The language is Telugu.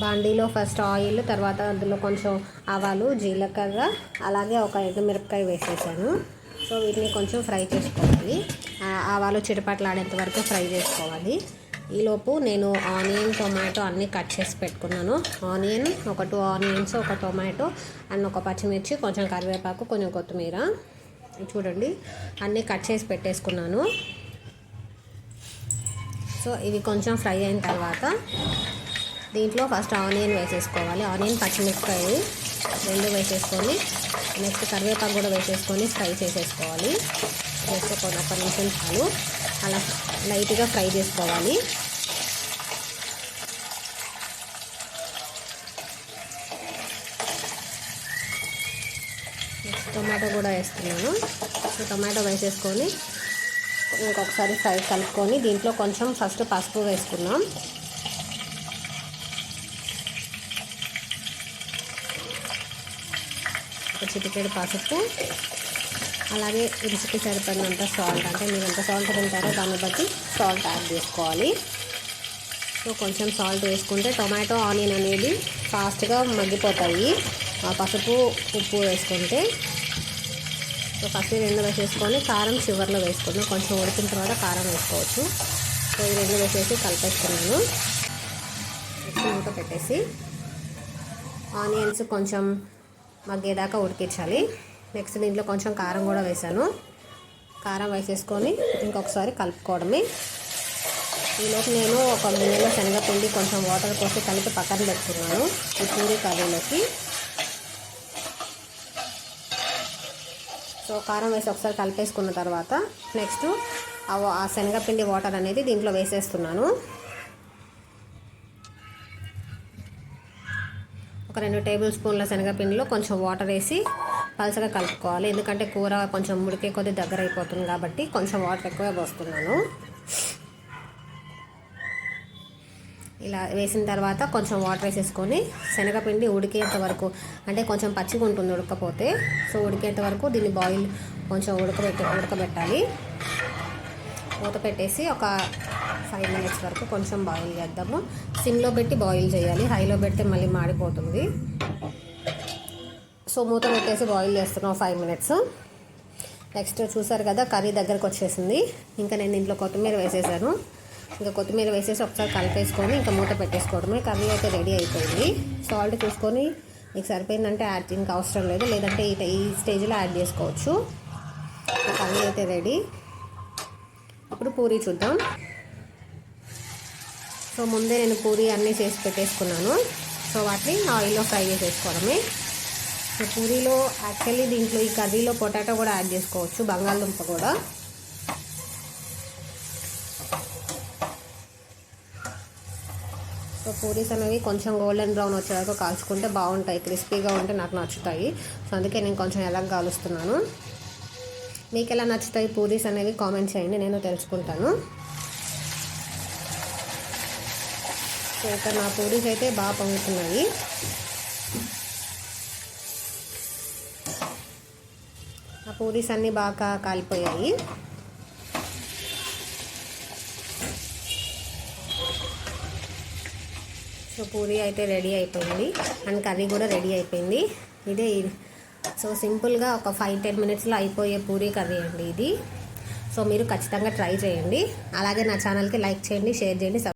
బాండీలో ఫస్ట్ ఆయిల్ తర్వాత అందులో కొంచెం ఆవాలు జీలకర్ర అలాగే ఒక ఎండుమిరపకాయ వేసేసాను. సో వీటిని కొంచెం ఫ్రై చేసుకోవాలి. ఆవాలు చిటపట్లాడేంత వరకు ఫ్రై చేసుకోవాలి. ఈలోపు నేను ఆనియన్ టొమాటో అన్నీ కట్ చేసి పెట్టుకున్నాను. ఆనియన్ ఒక టూ ఆనియన్స్ ఒక టొమాటో అండ్ ఒక పచ్చిమిర్చి కొంచెం కరివేపాకు కొంచెం కొత్తిమీర. చూడండి అన్నీ కట్ చేసి పెట్టేసుకున్నాను. సో ఇవి కొంచెం ఫ్రై అయిన తర్వాత దీంట్లో ఫస్ట్ ఆనియన్ వేసేసుకోవాలి. ఆనియన్ పచ్చిమిరపకాయ రెండు వేసేసుకొని నెక్స్ట్ కరివేపాకు కూడా వేసేసుకొని ఫ్రై చేసేసుకోవాలి. నెక్స్ట్ ఒక ఒక నిమిషం చాలు. అలా లైట్గా ఫ్రై చేసుకోవాలి. నెక్స్ట్ టొమాటో కూడా వేస్తున్నాను. టొమాటో వేసేసుకొని ఇంకొకసారి ఫ్రై కలుపుకొని దీంట్లో కొంచెం ఫస్ట్ పసుపు వేసుకున్నాం. ఒక చిటికెడు పసుపు అలాగే రుచికి సరిపడినంత సాల్ట్ అంటే మీరు ఎంత సాల్ట్ తింటారో దాన్ని బట్టి సాల్ట్ యాడ్ చేసుకోవాలి. సో కొంచెం సాల్ట్ వేసుకుంటే టొమాటో ఆనియన్ అనేది ఫాస్ట్గా మగ్గిపోతాయి. ఆ పసుపు ఉప్పు వేసుకుంటే సో ఫస్ట్ రెండు వేసేసుకొని కారం చివరిలో వేసుకున్నాం కొంచెం ఉడికిన తర్వాత కారం వేసుకోవచ్చు. సో ఈ రెండు వేసేసి కలిపేసుకున్నాను నెక్స్ట్ మూత పెట్టేసి ఆనియన్స్ కొంచెం మగ్గేదాకా ఉడికించాలి. నెక్స్ట్ దీంట్లో కొంచెం కారం కూడా వేసాను. కారం వేసేసుకొని ఇంకొకసారి కలుపుకోవడమే. ఈలోపు నేను ఒక గిన్నెలో శనగపిండి కొంచెం వాటర్ పోసి కలిపి పక్కన పెట్టుకున్నాను ఈ పూరి కర్రీలోకి. సో కారం వేసి ఒకసారి కలిపేసుకున్న తర్వాత నెక్స్ట్ ఆ శనగపిండి వాటర్ అనేది దీంట్లో వేసేస్తున్నాను. ఒక రెండు టేబుల్ స్పూన్ల శనగపిండిలో కొంచెం వాటర్ వేసి పలసగా కలుపుకోవాలి. ఎందుకంటే కూర కొంచెం ఉడికే కొద్ది దగ్గర అయిపోతుంది కాబట్టి కొంచెం వాటర్ ఎక్కువ పోస్తున్నాను. ఇలా వేసిన తర్వాత కొంచెం వాటర్ వేసేసుకొని శనగపిండి ఉడికేంత వరకు అంటే కొంచెం పచ్చిగా ఉంటుంది ఉడకపోతే సో ఉడికేంత వరకు దీన్ని బాయిల్ కొంచెం ఉడకబెట్టి ఉడకబెట్టాలి. మూత పెట్టేసి ఒక ఫైవ్ మినిట్స్ వరకు కొంచెం బాయిల్ చేద్దాము. సిమ్లో పెట్టి బాయిల్ చేయాలి. హైలో పెడితే మళ్ళీ మాడిపోతుంది. సో మూత పెట్టేసి బాయిల్ చేస్తున్నాం ఫైవ్ మినిట్స్ నెక్స్ట్ చూసారు కదా కర్రీ దగ్గరకు వచ్చేసింది. ఇంకా నేను ఇంట్లో కొత్తిమీర వేసేసాను. ఇంకా కొత్తిమీర వేసేసి ఒకసారి కలిపేసుకొని ఇంకా మూత పెట్టేసుకోవడమే. కర్రీ అయితే రెడీ అయిపోయింది. సాల్ట్ చూసుకొని మీకు సరిపోయిందంటే యాడ్ ఇంకా అవసరం లేదు. లేదంటే ఈ స్టేజ్లో యాడ్ చేసుకోవచ్చు. కర్రీ అయితే రెడీ ఇప్పుడు పూరి చూద్దాం. సో ముందే నేను పూరి అన్నీ చేసి పెట్టేసుకున్నాను. సో వాటిని ఆయిల్లో ఫ్రై చేసేసుకోవడమే. సో పూరీలో యాక్చువల్లీ దీంట్లో ఈ కర్రీలో పొటాటో కూడా యాడ్ చేసుకోవచ్చు బంగాళదుంప కూడా. సో పూరీస్ అనేవి కొంచెం గోల్డెన్ బ్రౌన్ వచ్చేవరకు కాల్చుకుంటే బాగుంటాయి క్రిస్పీగా ఉంటే నాకు నచ్చుతాయి. సో అందుకే నేను కొంచెం ఎలా కాలుస్తున్నాను. మీకు ఎలా నచ్చుతాయి పూరీస్ అనేవి కామెంట్ చేయండి నేను తెలుసుకుంటాను. సో ఇక్కడ నా పూరీస్ అయితే బాగా పొంగుతున్నాయి. ఆ పూరీస్ అన్నీ బాగా కాలిపోయాయి. సో పూరీ అయితే రెడీ అయిపోయింది. అండ్ కర్రీ కూడా రెడీ అయిపోయింది. ఇదే సో సింపుల్గా ఒక ఫైవ్ టెన్ మినిట్స్లో అయిపోయే పూరీ కర్రీ అండి ఇది. సో మీరు ఖచ్చితంగా ట్రై చేయండి. అలాగే నా ఛానల్కి లైక్ చేయండి షేర్ చేయండి